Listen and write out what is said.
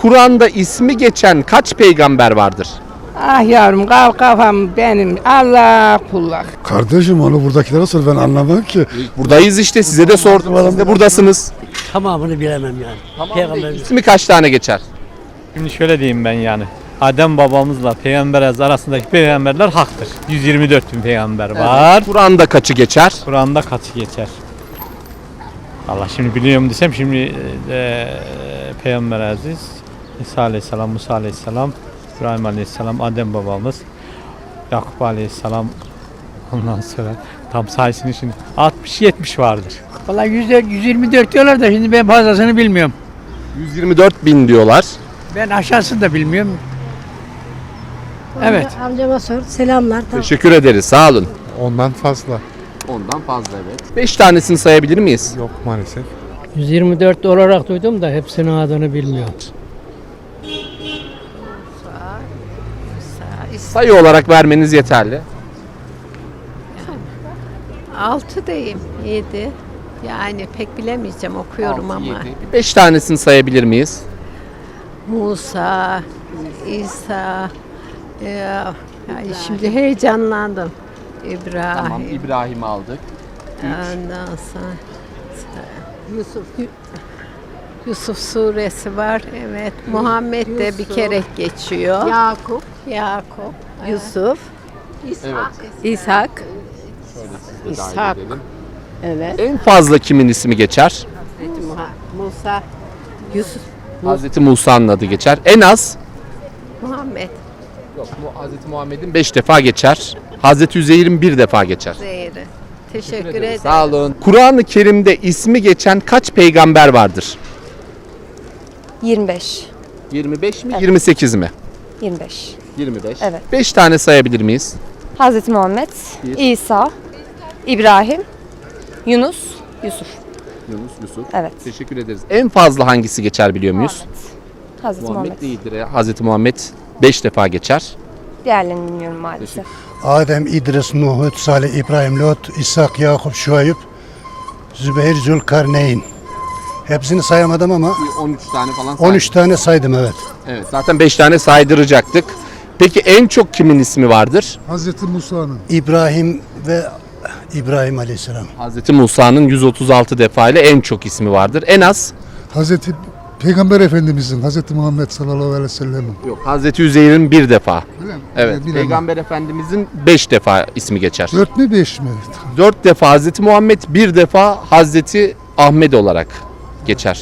Kur'an'da ismi geçen kaç peygamber vardır? Ah yavrum kal kafam benim. Allah kullak. Kardeşim onu buradakilere sor ben anlamam ki. Buradayız işte size de sordum. Siz de buradasınız. Tamamını bilemem yani. Peygamber İsmi kaç tane geçer? Şimdi şöyle diyeyim ben yani. Adem babamızla peygamber arasındaki peygamberler haktır. 124 bin peygamber var. Kur'an'da kaçı geçer? Kur'an'da kaçı geçer? Allah şimdi biliyorum desem şimdi e, peygamber aziz İsa aleyhisselam, Musa aleyhisselam, İbrahim aleyhisselam, Adem babamız, Yakup aleyhisselam ondan sonra tam sayısını şimdi 60-70 vardır. Valla 124 diyorlar da şimdi ben fazlasını bilmiyorum. 124 bin diyorlar. Ben aşağısını da bilmiyorum. Evet. Amcama sor. Selamlar. Tamam. Teşekkür ederiz. Sağ olun. Ondan fazla. Ondan fazla evet. 5 tanesini sayabilir miyiz? Yok maalesef. 124 olarak duydum da hepsinin adını bilmiyorum. Sayı olarak vermeniz yeterli. 6 diyeyim, 7. Yani pek bilemeyeceğim okuyorum ama. 5 tanesini sayabilir miyiz? Musa, İsa, ya, yani şimdi heyecanlandım. İbrahim, İbrahim aldık. ondan sonra Yusuf. Yusuf suresi var. Evet. Muhammed de bir kere geçiyor. Yakup. Yakup, Yusuf, İshak, İshak. Evet. En fazla kimin ismi geçer? Muha- Musa, Yusuf, Hazreti Musa'nın adı geçer. En az Muhammed, Yok, bu Hazreti Muhammed'in 5 defa geçer. Hazreti Üzeyr'in bir defa geçer. Zeyri. Teşekkür ederim. Sağ olun. Kur'an-ı Kerim'de ismi geçen kaç peygamber vardır? 25. 25 mi? 28 mi? 25. 25. Evet. 5 tane sayabilir miyiz? Hazreti Muhammed, Bir. İsa, İbrahim, Yunus, Yusuf. Yunus, Yusuf. Evet. Teşekkür ederiz. En fazla hangisi geçer biliyor muyuz? Hazreti Muhammed, Muhammed. değildir. ya. Hazreti Muhammed 5 defa geçer. Diğerlerini bilmiyorum maalesef. Adem, İdris, Nuh, Hud, Salih, İbrahim, Lot, İshak, Yakup, Şuayb, Zübeyir, Zülkarneyn. Hepsini sayamadım ama 13 tane falan 13 tane saydım evet. Evet. Zaten 5 tane saydıracaktık. Peki en çok kimin ismi vardır? Hazreti Musa'nın. İbrahim ve İbrahim Aleyhisselam. Hazreti Musa'nın 136 defa ile en çok ismi vardır. En az Hazreti Peygamber Efendimizin, Hazreti Muhammed sallallahu aleyhi ve sellem'in. Yok. Hazreti Üzeyr'in bir defa. Öyle mi? Evet. Bilemem. Peygamber Efendimizin 5 defa ismi geçer. Dört mü beş mi? 4 defa Hazreti Muhammed, bir defa Hazreti Ahmet olarak geçer.